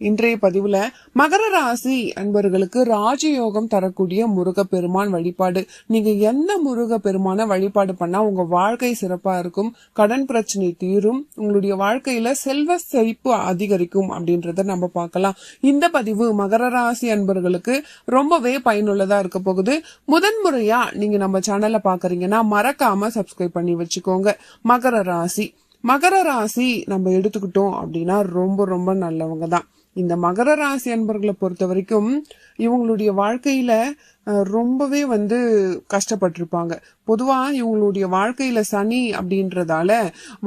இன்றைய பதிவுல மகர ராசி அன்பர்களுக்கு ராஜயோகம் தரக்கூடிய முருகப்பெருமான் வழிபாடு. நீங்க எந்த முருகப்பெருமான வழிபாடு பண்ணா உங்க வாழ்க்கை சிறப்பா இருக்கும் கடன் பிரச்சனை தீரும் உங்களுடைய வாழ்க்கையில செல்வ செழிப்பு அதிகரிக்கும் அப்படின்றத நம்ம பார்க்கலாம். இந்த பதிவு மகர ராசி அன்பர்களுக்கு ரொம்பவே பயனுள்ளதா இருக்க போகுது. முதன்முறையா நீங்க நம்ம சேனலை பாக்குறீங்கன்னா மறக்காம சப்ஸ்கிரைப் பண்ணி வச்சுக்கோங்க. மகர ராசி. மகர ராசி நம்ம எடுத்துக்கிட்டோம் அப்படின்னா ரொம்ப ரொம்ப நல்லவங்க தான். இந்த மகர ராசி அன்பர்களை பொறுத்த வரைக்கும் இவங்களுடைய வாழ்க்கையில ரொம்பவே வந்து கஷ்டப்பட்டிருப்பாங்க. பொதுவா இவங்களுடைய வாழ்க்கையில சனி அப்படின்றதால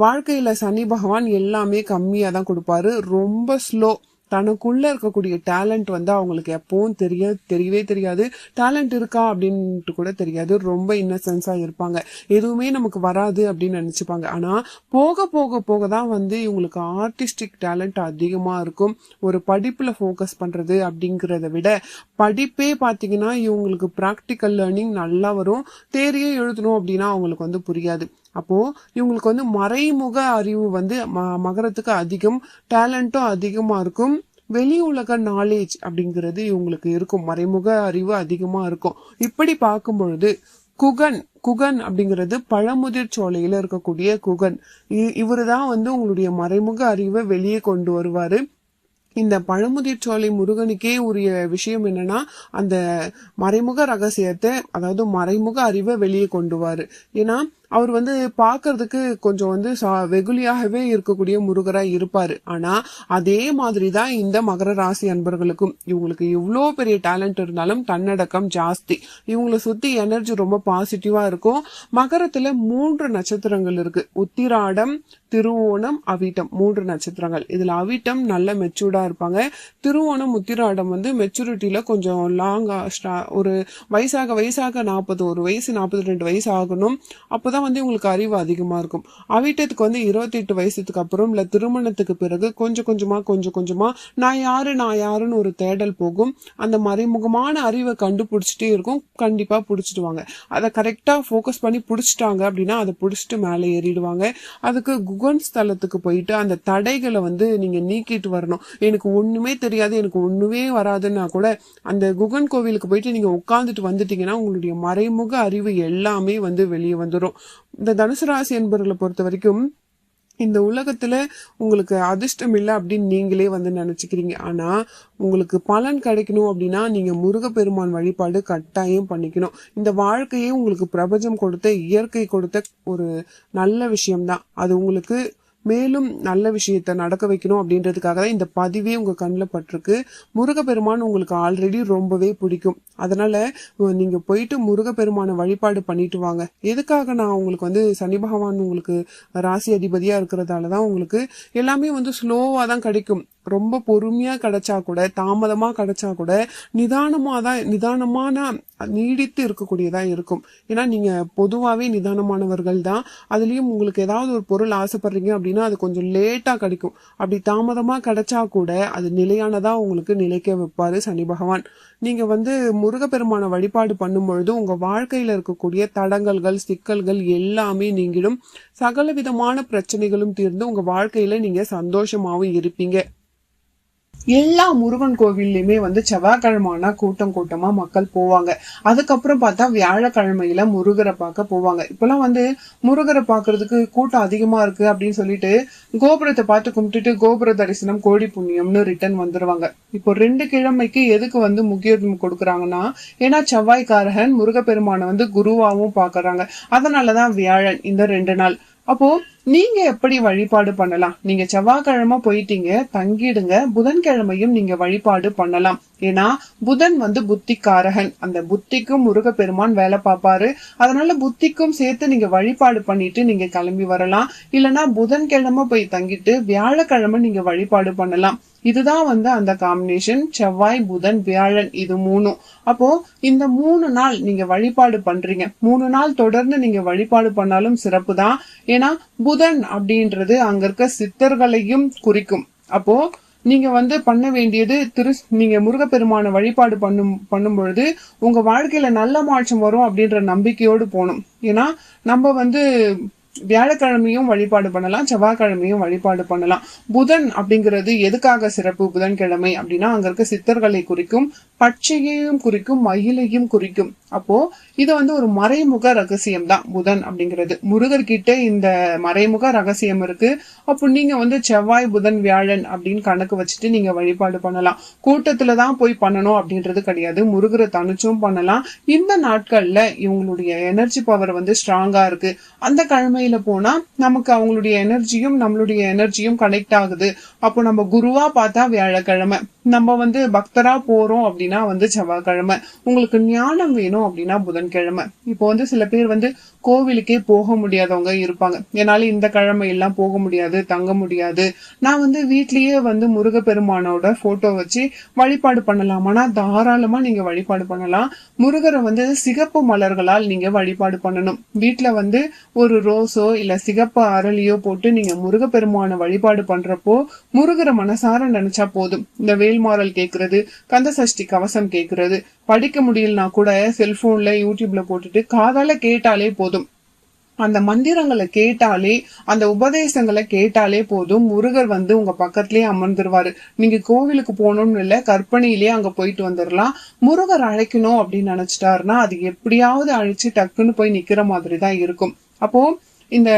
வாழ்க்கையில சனி பகவான் எல்லாமே கம்மியா தான் கொடுப்பாரு. ரொம்ப ஸ்லோ தனக்குள்ள இருக்கக்கூடிய டேலண்ட் வந்து அவங்களுக்கு எப்பவும் தெரிய தெரியவே தெரியாது. டேலண்ட் இருக்கா அப்படின்ட்டு கூட தெரியாது. ரொம்ப இன்னசென்ஸா இருப்பாங்க. எதுவுமே நமக்கு வராது அப்படின்னு நினைச்சுப்பாங்க. ஆனா போக போக போக தான் வந்து இவங்களுக்கு ஆர்டிஸ்டிக் டேலண்ட் அதிகமா இருக்கும். ஒரு படிப்புல ஃபோக்கஸ் பண்றது அப்படிங்கிறத விட படிப்பே பார்த்தீங்கன்னா இவங்களுக்கு ப்ராக்டிக்கல் லேர்னிங் நல்லா வரும். தேரியே எழுதணும் அப்படின்னா அவங்களுக்கு வந்து புரியாது. அப்போ இவங்களுக்கு வந்து மறைமுக அறிவு வந்து ம- மகரத்துக்கு அதிகம் டேலண்ட்டும் அதிகமா இருக்கும். வெளி உலக நாலேஜ் அப்படிங்கிறது இவங்களுக்கு இருக்கும். மறைமுக அறிவு அதிகமா இருக்கும். இப்படி பார்க்கும் பொழுது குகன் குகன் அப்படிங்கிறது பழமுதிர் சோலையில இருக்கக்கூடிய குகன். இவர் தான் வந்து உங்களுடைய மறைமுக அறிவை வெளியே கொண்டு வருவாரு. இந்த பழமுதிர் சோலை முருகனுக்கே உரிய விஷயம் என்னன்னா அந்த மறைமுக ரகசியத்தை அதாவது மறைமுக அறிவை வெளியே கொண்டுவாரு ஏன்னா அவர் வந்து பார்க்கறதுக்கு கொஞ்சம் வந்து சா- வெகுளியாகவே இருக்கக்கூடிய முருகராக இருப்பார். ஆனால் அதே மாதிரி தான் இந்த மகர ராசி அன்பர்களுக்கும். இவங்களுக்கு இவ்வளோ பெரிய டேலண்ட் இருந்தாலும் தன்னடக்கம் ஜாஸ்தி. இவங்களை சுற்றி எனர்ஜி ரொம்ப பாசிட்டிவாக இருக்கும். மகரத்தில் மூன்று நட்சத்திரங்கள் இருக்குது உத்திராடம் திருவோணம் அவிட்டம். மூன்று நட்சத்திரங்கள். இதில் அவிட்டம் நல்ல மெச்சூர்டாக இருப்பாங்க. திருவோணம் உத்திராடம் வந்து மெச்சூரிட்டியில் கொஞ்சம் லாங்காக ஒரு வயசாக வயசாக நாற்பது ஒரு வயசு நாற்பத்தி ரெண்டு வயசு ஆகணும். அப்போ அப்போதான் வந்து இவங்களுக்கு அறிவு அதிகமாக இருக்கும். அவிட்டத்துக்கு வந்து இருபத்தி எட்டு வயசுக்கு அப்புறம் இல்லை திருமணத்துக்கு பிறகு கொஞ்சம் கொஞ்சமாக கொஞ்சம் கொஞ்சமாக நான் யாரு நான் யாருன்னு ஒரு தேடல் போகும். அந்த மறைமுகமான அறிவை கண்டுபிடிச்சிட்டே இருக்கும். கண்டிப்பாக பிடிச்சிடுவாங்க. அதை கரெக்டாக ஃபோக்கஸ் பண்ணி பிடிச்சிட்டாங்க அப்படின்னா அதை பிடிச்சிட்டு மேலே ஏறிடுவாங்க. அதுக்கு குகன் ஸ்தலத்துக்கு போயிட்டு அந்த தடைகளை வந்து நீங்கள் நீக்கிட்டு வரணும். எனக்கு ஒன்றுமே தெரியாது எனக்கு ஒன்றுமே வராதுன்னா கூட அந்த குகன் கோவிலுக்கு போயிட்டு நீங்கள் உட்காந்துட்டு வந்துட்டீங்கன்னா உங்களுடைய மறைமுக அறிவு எல்லாமே வந்து வெளியே வந்துடும் இந்த தனுசு ராசி என்பவர்களை பொறுத்த வரைக்கும் இந்த உலகத்துல உங்களுக்கு அதிர்ஷ்டம் இல்லை அப்படின்னு நீங்களே வந்து நினைச்சுக்கிறீங்க. ஆனா உங்களுக்கு பலன் கிடைக்கணும் அப்படின்னா நீங்க முருகப்பெருமான் வழிபாடு கட்டாயம் பண்ணிக்கணும். இந்த வாழ்க்கையே உங்களுக்கு பிரபஞ்சம் கொடுத்த இயற்கை கொடுத்த ஒரு நல்ல விஷயம்தான். அது உங்களுக்கு மேலும் நல்ல விஷயத்த நடக்க வைக்கணும் அப்படின்றதுக்காக தான் இந்த பதிவே உங்க கண்ணில் பட்டிருக்கு. முருகப்பெருமான் உங்களுக்கு ஆல்ரெடி ரொம்பவே பிடிக்கும். அதனால நீங்கள் நீங்க போயிட்டு முருகப்பெருமானை வழிபாடு பண்ணிட்டு வாங்க. எதுக்காக நான் உங்களுக்கு வந்து சனி பகவான் உங்களுக்கு ராசி அதிபதியா இருக்கிறதால தான் உங்களுக்கு எல்லாமே வந்து ஸ்லோவா தான் கிடைக்கும். ரொம்ப பொறுமையா கிடைச்சா கூட தாமதமா கிடைச்சா கூட நிதானமா தான் நிதானமான நீடித்து இருக்கக்கூடியதா இருக்கும். ஏன்னா நீங்க பொதுவாகவே நிதானமானவர்கள் தான். அதுலயும் உங்களுக்கு ஏதாவது ஒரு பொருள் ஆசைப்படுறீங்க அப்படின்னா அது கொஞ்சம் லேட்டா கிடைக்கும். அப்படி தாமதமா கிடைச்சா கூட அது நிலையானதா உங்களுக்கு நிலைக்க வைப்பாரு சனி பகவான். நீங்க வந்து முருகப்பெருமான வழிபாடு பண்ணும் பொழுது உங்க வாழ்க்கையில இருக்கக்கூடிய தடங்கல்கள் சிக்கல்கள் எல்லாமே நீங்கிடும். சகல விதமான பிரச்சனைகளும் தீர்ந்து உங்க வாழ்க்கையில நீங்க சந்தோஷமாகவும் இருப்பீங்க. எல்லா முருகன் கோவில்லையுமே வந்து செவ்வாய்க்கிழமைனா கூட்டம் கூட்டமா மக்கள் போவாங்க. அதுக்கப்புறம் பார்த்தா வியாழக்கிழமையில முருகரை பார்க்க போவாங்க. இப்பெல்லாம் வந்து முருகரை பாக்குறதுக்கு கூட்டம் அதிகமா இருக்கு அப்படின்னு சொல்லிட்டு கோபுரத்தை பார்த்து கும்பிட்டுட்டு கோபுர தரிசனம் கோடி புண்ணியம்னு ரிட்டர்ன் வந்துருவாங்க. இப்போ ரெண்டு கிழமைக்கு எதுக்கு வந்து முக்கியத்துவம் கொடுக்குறாங்கன்னா ஏன்னா செவ்வாய்க்காரகன் முருகப்பெருமானை வந்து குருவாவும் பாக்குறாங்க அதனாலதான் வியாழன் இந்த ரெண்டு நாள். அப்போ நீங்க எப்படி வழிபாடு பண்ணலாம்? நீங்க செவ்வாய்க்கிழமை போயிட்டீங்க தங்கிடுங்க. புதன்கிழமையும் நீங்க வழிபாடு பண்ணலாம். ஏன்னா புதன் வந்து புத்திக்காரகன். அந்த புத்திக்கும் முருகப்பெருமான் வேலை பார்ப்பாரு. அதனால புத்திக்கும் சேர்த்து நீங்க வழிபாடு பண்ணிட்டு நீங்க கிளம்பி வரலாம். இல்லனா புதன்கிழமை போய் தங்கிட்டு வியாழக்கிழமை நீங்க வழிபாடு பண்ணலாம். இதுதான் வந்து அந்த காம்பினேஷன் செவ்வாய் புதன் வியாழன் இது மூணும். அப்போ இந்த மூணு நாள் நீங்க வழிபாடு பண்றீங்க. மூணு நாள் தொடர்ந்து நீங்க வழிபாடு பண்ணாலும் சிறப்பு தான் ஏன்னா புதன் அப்படின்றது அங்க இருக்க சித்தர்களையும் குறிக்கும். அப்போ நீங்க வந்து பண்ண வேண்டியது திரு நீங்க முருகப்பெருமான வழிபாடு பண்ணும் பண்ணும் பொழுது உங்க வாழ்க்கையில நல்ல மாற்றம் வரும் அப்படின்ற நம்பிக்கையோடு போகணும். ஏன்னா நம்ம வந்து வியாழக்கிழமையும் வழிபாடு பண்ணலாம் செவ்வாய்க்கிழமையும் வழிபாடு பண்ணலாம். புதன் அப்படிங்கிறது எதுக்காக சிறப்பு? புதன்கிழமை அப்படின்னா அங்க இருக்க சித்தர்களை குறிக்கும் பச்சையையும் குறிக்கும் மயிலையும் குறிக்கும். அப்போ இது வந்து ஒரு மறைமுக ரகசியம் தான் புதன் அப்படிங்கிறது. முருகர்கிட்ட இந்த மறைமுக ரகசியம் இருக்கு. அப்போ நீங்க வந்து செவ்வாய் புதன் வியாழன் அப்படின்னு கணக்கு வச்சுட்டு நீங்க வழிபாடு பண்ணலாம். கூட்டத்துல தான் போய் பண்ணணும் அப்படின்றது கிடையாது. முருகரை தனிச்சும் பண்ணலாம். இந்த நாட்கள்ல இவங்களுடைய எனர்ஜி பவர் வந்து ஸ்ட்ராங்கா இருக்கு. அந்த கிழமையில போனா நமக்கு அவங்களுடைய எனர்ஜியும் நம்மளுடைய எனர்ஜியும் கனெக்ட் ஆகுது. அப்போ நம்ம குருவா பார்த்தா வியாழக்கிழமை. நம்ம வந்து பக்தரா போறோம் அப்படின்னா வந்து செவ்வாய்க்கிழமை. உங்களுக்கு ஞானம் வேணும் அப்படின்னா புதன்கிழமை. இப்போ வந்து சில பேர் வந்து கோவிலுக்கே போக முடியாதவங்க இருப்பாங்க. என்னால இந்த கிழமை எல்லாம் போக முடியாது தங்க முடியாது. நான் வந்து வீட்லயே வந்து முருகப்பெருமானோட போட்டோ வச்சு வழிபாடு பண்ணலாமானா தாராளமா நீங்க வழிபாடு பண்ணலாம். முருகரை வந்து சிகப்பு மலர்களால் நீங்க வழிபாடு பண்ணணும். வீட்டுல வந்து ஒரு ரோஸோ இல்ல சிகப்பு அரளியோ போட்டு நீங்க முருகப்பெருமான வழிபாடு பண்றப்போ முருகரை மனசார நினைச்சா போதும். இந்த வேல்மாறல் கேட்கறது கந்த சஷ்டி கவசம் கேட்கறது படிக்க முடியலனா கூட செல்போன்ல யூடியூப்ல போட்டுட்டு காதால கேட்டாலே போதும். அந்த மந்திரங்களை கேட்டாலே அந்த உபதேசங்களை கேட்டாலே போதும். முருகர் வந்து உங்க பக்கத்திலேயே அமர்ந்துருவாரு. நீங்க கோவிலுக்கு போகணும்னு இல்ல கற்பனையிலேயே அங்க போயிட்டு வந்துடலாம் முருகர் அழைக்கணும் அப்படின்னு நினைச்சிட்டாருன்னா அது எப்படியாவது அழைச்சு டக்குன்னு போய் நிக்கிற மாதிரி தான் இருக்கும். அப்போ இந்த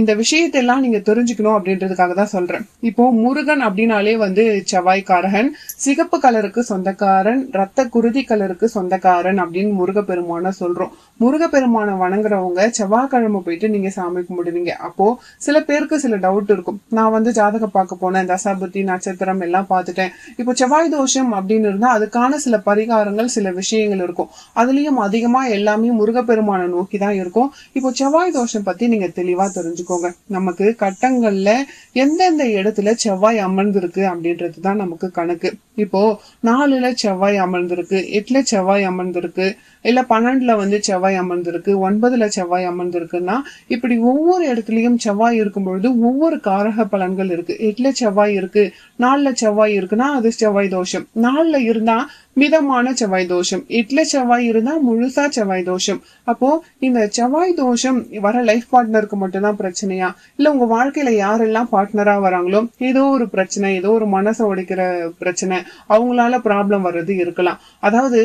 இந்த விஷயத்தெல்லாம் நீங்க தெரிஞ்சுக்கணும் அப்படின்றதுக்காக தான் சொல்றேன். இப்போ முருகன் அப்படின்னாலே வந்து செவ்வாய்க்காரகன் சிகப்பு கலருக்கு சொந்தக்காரன் ரத்த குருதி கலருக்கு சொந்தக்காரன் அப்படின்னு முருகப்பெருமான சொல்றோம். முருகப்பெருமானை வணங்குறவங்க செவ்வாய்க்கிழமை போயிட்டு நீங்க சாமி கும்பிடுவீங்க. அப்போ சில பேருக்கு சில டவுட் இருக்கும். நான் வந்து ஜாதகம் பார்க்க போனேன் தசாபுத்தி நட்சத்திரம் எல்லாம் பார்த்துட்டேன். இப்போ செவ்வாய் தோஷம் அப்படின்னு இருந்தா அதுக்கான சில பரிகாரங்கள் சில விஷயங்கள் இருக்கும். அதுலயும் அதிகமா எல்லாமே முருகப்பெருமானை நோக்கி தான் இருக்கும். இப்போ செவ்வாய் தோஷம் பத்தி நீங்க தெளிவா தெரிஞ்சுக்கோங்க நமக்கு கட்டங்கள்ல எந்தெந்த இடத்துல செவ்வாய் அமர்ந்திருக்கு அப்படின்றது தான் நமக்கு கணக்கு. இப்போ நாலுல செவ்வாய் அமர்ந்திருக்கு எட்டுல செவ்வாய் அமர்ந்திருக்கு இல்ல பன்னெண்டுல வந்து செவ்வாய் அமர்ந்திருக்கு ஒன்பதுல செவ்வாய் அமர்ந்திருக்குன்னா இப்படி ஒவ்வொரு இடத்துலயும் செவ்வாய் இருக்கும் பொழுது ஒவ்வொரு காரக பலன்கள் இருக்கு. எட்டுல செவ்வாய் இருக்கு நாலுல செவ்வாய் இருக்குன்னா அது செவ்வாய் தோஷம். நாலுல இருந்தா மிதமான செவ்வாய் தோஷம். எட்டுல செவ்வாய் இருந்தா முழுசா செவ்வாய் தோஷம். அப்போ இந்த செவ்வாய் தோஷம் வர லைஃப் பார்ட்னருக்கு மட்டும்தான் பிரச்சனையா? இல்ல உங்க வாழ்க்கையில யாரெல்லாம் பார்ட்னரா வராங்களோ ஏதோ ஒரு பிரச்சனை ஏதோ ஒரு மனசை உடைக்கிற பிரச்சனை அவங்களால ப்ராப்ளம் வர்றது இருக்கலாம். அதாவது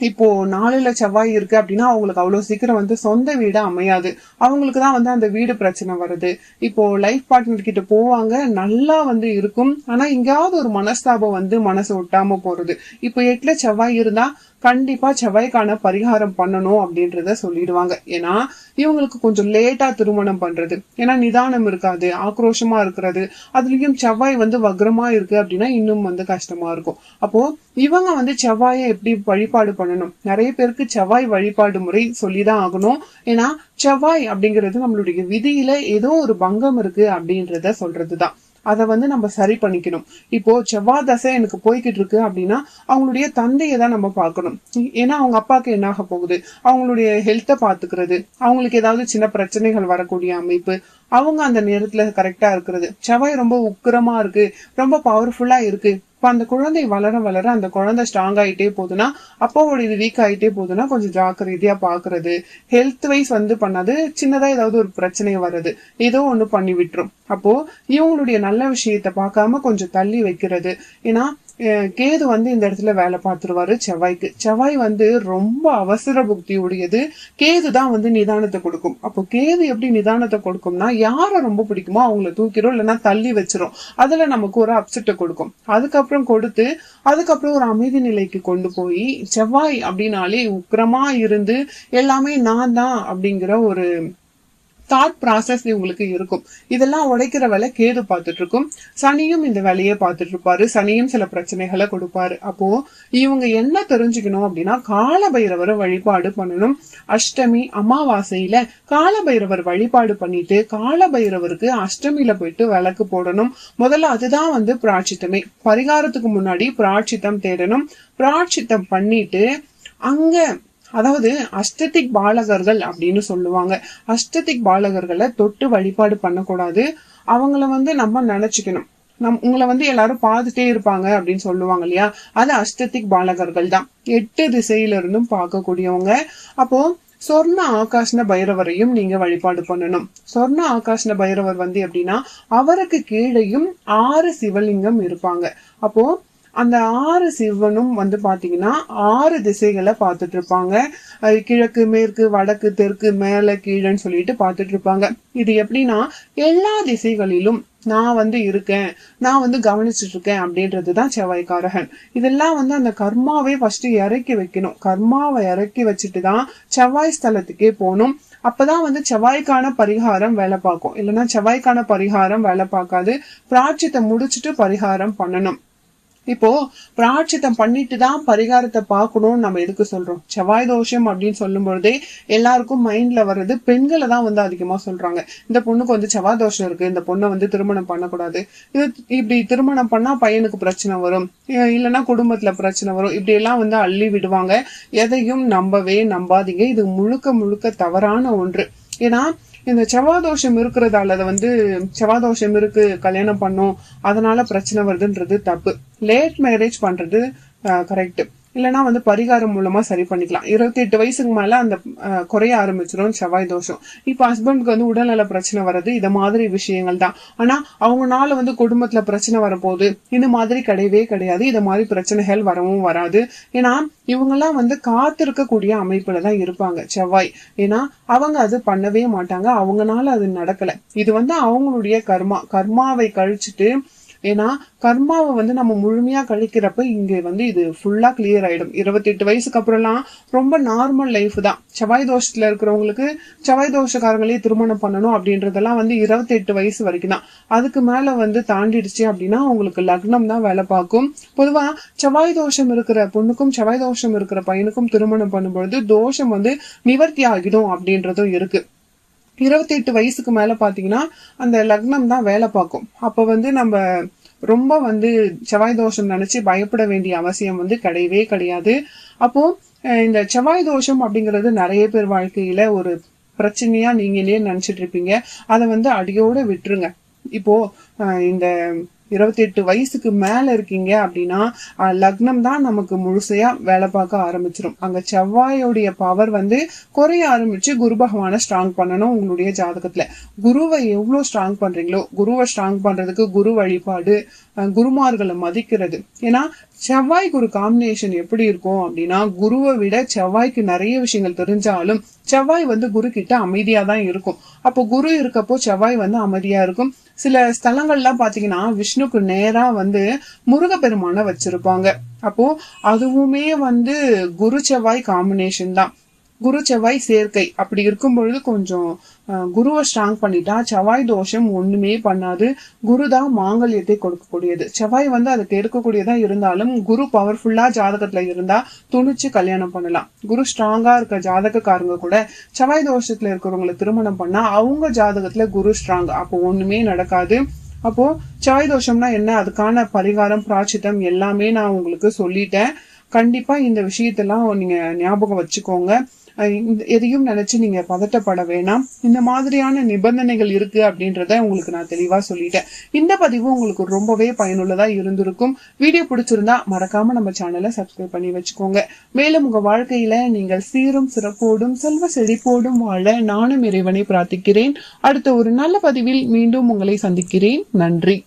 இப்போ நாலுல செவ்வாய் இருக்கு அப்படின்னா அவங்களுக்கு அவ்வளவு சீக்கிரம் வந்து சொந்த வீடு அமையாது. அவங்களுக்கு தான் வந்து அந்த வீடு பிரச்சனை வருது. இப்போ லைஃப் பார்ட்னர் கிட்ட போவாங்க நல்லா வந்து இருக்கும். ஆனா எங்கேயாவது ஒரு மனஸ்தாபம் வந்து மனசு ஒட்டாம போறது. இப்போ எட்டுல செவ்வாய் இருந்தா கண்டிப்பா செவ்வாய்க்கான பரிகாரம் பண்ணணும் அப்படின்றத சொல்லிடுவாங்க. ஏன்னா இவங்களுக்கு கொஞ்சம் லேட்டா திருமணம் பண்றது. ஏன்னா நிதானம் இருக்காது ஆக்ரோஷமா இருக்கிறது. அதுலயும் செவ்வாய் வந்து வக்ரமா இருக்கு அப்படின்னா இன்னும் வந்து கஷ்டமா இருக்கும். அப்போ இவங்க வந்து செவ்வாயை எப்படி வழிபாடு பண்ணணும்? நிறைய பேருக்கு செவ்வாய் வழிபாடு முறை சொல்லிதான் ஆகணும். ஏன்னா செவ்வாய் அப்படிங்கிறது நம்மளுடைய விதியில ஏதோ ஒரு பங்கம் இருக்கு அப்படின்றத சொல்றதுதான். அதை வந்து நம்ம சரி பண்ணிக்கணும். இப்போ செவ்வாய் தசை எனக்கு போய்கிட்டு இருக்கு அப்படின்னா அவங்களுடைய தந்தையை தான் நம்ம பார்க்கணும். ஏன்னா அவங்க அப்பாவுக்கு என்ன ஆக போகுது? அவங்களுடைய ஹெல்த்தை பார்த்துக்கிறது அவங்களுக்கு ஏதாவது சின்ன பிரச்சனைகள் வரக்கூடிய அமைப்பு அவங்க அந்த நேரத்துல கரெக்டா இருக்கிறது. செவ்வாய் ரொம்ப உக்கிரமா இருக்கு ரொம்ப பவர்ஃபுல்லா இருக்கு. இப்போ அந்த குழந்தை வளர வளர அந்த குழந்தை ஸ்ட்ராங் ஆகிட்டே போகுதுன்னா அப்பாவோட இது வீக் ஆகிட்டே போகுதுன்னா கொஞ்சம் ஜாக்கிரதையாக பார்க்கறது ஹெல்த் வைஸ் வந்து பண்ணாது சின்னதாக ஏதாவது ஒரு பிரச்சனை வருது ஏதோ ஒன்று பண்ணி விட்டுரும். அப்போ இவங்களுடைய நல்ல விஷயத்த பார்க்காம கொஞ்சம் தள்ளி வைக்கிறது. ஏன்னா கேது வந்து இந்த இடத்துல வேலை பார்த்துருவாரு செவ்வாய்க்கு. செவ்வாய் வந்து ரொம்ப அவசர புக்தி உடையது. கேது தான் வந்து நிதானத்தை கொடுக்கும். அப்போ கேது எப்படி நிதானத்தை கொடுக்கும்னா யாரை ரொம்ப பிடிக்குமோ அவங்கள தூக்கிடும் இல்லைன்னா தள்ளி வச்சிரும். அதுல நமக்கு ஒரு அப்செட்டை கொடுக்கும். அதுக்கப்புறம் கொடுத்து அதுக்கப்புறம் ஒரு அமைதி நிலைக்கு கொண்டு போய் செவ்வாய் அப்படின்னாலே உக்கிரமா இருந்து எல்லாமே நான் தான் அப்படிங்கிற ஒரு தாட் ப்ராசஸ் உங்களுக்கு இருக்கும். இதெல்லாம் உடைக்கிற வேலை கேது பார்த்துட்டு இருக்கும் சனியும் இந்த வேலையை பார்த்துட்டு இருப்பாரு சனியும் சில பிரச்சனைகளை கொடுப்பாரு. அப்போ இவங்க என்ன தெரிஞ்சுக்கணும் அப்படின்னா காலபைரவரை வழிபாடு பண்ணணும். அஷ்டமி அமாவாசையில காலபைரவர் வழிபாடு பண்ணிட்டு காலபைரவருக்கு அஷ்டமியில போயிட்டு விளக்கு போடணும். முதல்ல அதுதான் வந்து பிராட்சித்தமே. பரிகாரத்துக்கு முன்னாடி பிராட்சித்தம் தேடணும். பிராட்சித்தம் பண்ணிட்டு அங்க அதாவது அஷ்டதிக் பாலகர்கள் அப்படின்னு சொல்லுவாங்க. அஷ்டதிக் பாலகர்களை தொட்டு வழிபாடு பண்ணக்கூடாது. அவங்கள வந்து நம்ம நினைச்சுக்கணும். நம் உங்களை வந்து எல்லாரும் பார்த்துட்டே இருப்பாங்க அப்படின்னு சொல்லுவாங்க இல்லையா? அது அஷ்டதிக் பாலகர்கள் தான். எட்டு திசையில இருந்தும் பார்க்கக்கூடியவங்க. அப்போ சொர்ண ஆகாஷ்ண பைரவரையும் நீங்க வழிபாடு பண்ணணும். சொர்ண ஆகாஷ்ண பைரவர் வந்து எப்படின்னா அவருக்கு கீழேயும் ஆறு சிவலிங்கம் இருப்பாங்க. அப்போ அந்த ஆறு சிவனும் வந்து பார்த்தீங்கன்னா ஆறு திசைகளை பார்த்துட்டு இருப்பாங்க அது கிழக்கு மேற்கு வடக்கு தெற்கு மேல கீழன்னு சொல்லிட்டு பார்த்துட்டு இருப்பாங்க இது எப்படின்னா எல்லா திசைகளிலும் நான் வந்து இருக்கேன் நான் வந்து கவனிச்சுட்டு இருக்கேன் அப்படின்றது தான் செவ்வாய்க்காரகன். இதெல்லாம் வந்து அந்த கர்மாவே ஃபர்ஸ்ட் இறக்கி வைக்கணும். கர்மாவை இறக்கி வச்சுட்டு தான் செவ்வாய் ஸ்தலத்துக்கே போகணும். அப்பதான் வந்து செவ்வாய்க்கான பரிகாரம் வேலை பார்க்கும். இல்லைன்னா செவ்வாய்க்கான பரிகாரம் வேலை பார்க்காது. பிராட்சியத்தை முடிச்சுட்டு பரிகாரம் பண்ணணும். இப்போ பிராட்சித்தம் பண்ணிட்டு தான் பரிகாரத்தை பார்க்கணும்னு நம்ம எதுக்கு சொல்றோம்? செவ்வாய் தோஷம் அப்படின்னு சொல்லும் பொழுதே எல்லாருக்கும் மைண்ட்ல வர்றது பெண்களை தான் வந்து அதிகமா சொல்றாங்க. இந்த பொண்ணுக்கு வந்து செவ்வாய் தோஷம் இருக்கு இந்த பொண்ணை வந்து திருமணம் பண்ணக்கூடாது. இது இப்படி திருமணம் பண்ணா பையனுக்கு பிரச்சனை வரும். இல்லைன்னா குடும்பத்துல பிரச்சனை வரும். இப்படி எல்லாம் வந்து அள்ளி விடுவாங்க. எதையும் நம்பவே நம்பாதீங்க. இது முழுக்க முழுக்க தவறான ஒன்று. ஏன்னா இந்த செவ்வாதோஷம் இருக்கிறதால அதை வந்து செவ்வாதோஷம் இருக்கு கல்யாணம் பண்ணும் அதனால பிரச்சனை வருதுன்றது தப்பு. லேட் மேரேஜ் பண்றது கரெக்ட் இல்லைனா வந்து பரிகாரம் மூலமா சரி பண்ணிக்கலாம். இருபத்தி எட்டு வயசுக்கு மேல அந்த குறைய ஆரம்பிச்சிடும் செவ்வாய் தோஷம். இப்போ ஹஸ்பண்டுக்கு வந்து உடல்நல பிரச்சனை வர்றது இந்த மாதிரி விஷயங்கள் தான். ஆனா அவங்கனால வந்து குடும்பத்துல பிரச்சனை வரப்போகுது. இந்த மாதிரி கிடையவே கிடையாது. இது மாதிரி பிரச்சனைகள் வரவும் வராது. ஏன்னா இவங்கெல்லாம் வந்து காத்திருக்கக்கூடிய அமைப்பில் தான் இருப்பாங்க செவ்வாய். ஏன்னா அவங்க அது பண்ணவே மாட்டாங்க. அவங்கனால அது நடக்கல. இது வந்து அவங்களுடைய கர்மா. கர்மாவை கழிச்சுட்டு ஏன்னா கர்மாவை வந்து நம்ம முழுமையா கழிக்கிறப்ப இங்க வந்து இது ஃபுல்லா கிளியர் ஆயிடும். இருபத்தி எட்டு வயசுக்கு அப்புறம்லாம் ரொம்ப நார்மல் லைஃப் தான். செவ்வாய் தோஷத்துல இருக்கிறவங்களுக்கு செவ்வாய் தோஷக்காரங்களே திருமணம் பண்ணணும் அப்படின்றதெல்லாம் வந்து இருபத்தி எட்டு வயசு வரைக்கும் தான். அதுக்கு மேல வந்து தாண்டிடுச்சு அப்படின்னா அவங்களுக்கு லக்னம் தான் வேலை பார்க்கும். பொதுவா செவ்வாய் தோஷம் இருக்கிற பொண்ணுக்கும் செவ்வாய் தோஷம் இருக்கிற பையனுக்கும் திருமணம் பண்ணும்பொழுது தோஷம் வந்து நிவர்த்தி ஆகிடும் அப்படின்றதும் இருக்கு. இருபத்தி எட்டு வயசுக்கு மேல பாத்தீங்கன்னா அந்த லக்னம் தான் வேலை பார்க்கும். அப்போ வந்து நம்ம ரொம்ப வந்து செவ்வாய் தோஷம் நினைச்சு பயப்பட வேண்டிய அவசியம் வந்து கிடையவே கிடையாது. அப்போ அஹ் இந்த செவ்வாய் தோஷம் அப்படிங்கிறது நிறைய பேர் வாழ்க்கையில ஒரு பிரச்சனையா நீங்களே நினைச்சிட்டு இருப்பீங்க. அதை வந்து அடியோட விட்டுருங்க. இப்போ இந்த இருபத்தி எட்டு வயசுக்கு மேல இருக்கீங்க அப்படின்னா லக்னம் தான் நமக்கு முழுசையா வேலை பார்க்க ஆரம்பிச்சிடும் அங்க செவ்வாயோடைய பவர் வந்து குறைய ஆரம்பிச்சு குரு பகவானை ஸ்ட்ராங் பண்ணணும் உங்களுடைய ஜாதகத்துல. குருவை எவ்வளவு ஸ்ட்ராங் பண்றீங்களோ குருவை ஸ்ட்ராங் பண்றதுக்கு குரு வழிபாடு அஹ், குருமார்களை மதிக்கிறது. ஏன்னா செவ்வாய் குரு காம்பினேஷன் எப்படி இருக்கும் அப்படின்னா குருவை விட செவ்வாய்க்கு நிறைய விஷயங்கள் தெரிஞ்சாலும் செவ்வாய் வந்து குரு கிட்ட அமைதியா தான் இருக்கும். அப்போ குரு இருக்கப்போ செவ்வாய் வந்து அமைதியா இருக்கும். சில ஸ்தலங்கள்லாம் பார்த்தீங்கன்னா விஷ்ணுக்கு நேராக வந்து முருகப்பெருமானை வச்சிருப்பாங்க. அப்போ அதுவுமே வந்து குரு செவ்வாய் காம்பினேஷன் தான். குரு செவ்வாய் சேர்க்கை. அப்படி இருக்கும் பொழுது கொஞ்சம் குருவை ஸ்ட்ராங் பண்ணிட்டா செவ்வாய் தோஷம் ஒண்ணுமே பண்ணாது. குரு தான் மாங்கல்யத்தை கொடுக்கக்கூடியது. செவ்வாய் வந்து அதை கெடுக்கக்கூடியதா இருந்தாலும் குரு பவர்ஃபுல்லா ஜாதகத்துல இருந்தா துணிச்சு கல்யாணம் பண்ணலாம். குரு ஸ்ட்ராங்கா இருக்க ஜாதகக்காரங்க கூட செவ்வாய் தோஷத்துல இருக்கிறவங்களை திருமணம் பண்ணா அவங்க ஜாதகத்துல குரு ஸ்ட்ராங் அப்போ ஒண்ணுமே நடக்காது. அப்போ செவ்வாய் தோஷம்னா என்ன? அதுக்கான பரிகாரம் பிராச்சித்தம் எல்லாமே நான் உங்களுக்கு சொல்லிட்டேன். கண்டிப்பா இந்த விஷயத்தெல்லாம் நீங்க ஞாபகம் வச்சுக்கோங்க. எதையும் நினைச்சு நீங்க பதட்டப்பட வேணாம். இந்த மாதிரியான நிபந்தனைகள் இருக்கு அப்படின்றத உங்களுக்கு நான் தெளிவா சொல்லிட்டேன். இந்த பதிவு உங்களுக்கு ரொம்பவே பயனுள்ளதா இருந்திருக்கும். வீடியோ பிடிச்சிருந்தா மறக்காம நம்ம சேனலை சப்ஸ்கிரைப் பண்ணி வச்சுக்கோங்க. மேலும் உங்க வாழ்க்கையில நீங்கள் சீரும் சிறப்போடும் செல்வ செழிப்போடும் வாழ நானும் இறைவனை பிரார்த்திக்கிறேன். அடுத்த ஒரு நல்ல பதிவில் மீண்டும் உங்களை சந்திக்கிறேன். நன்றி.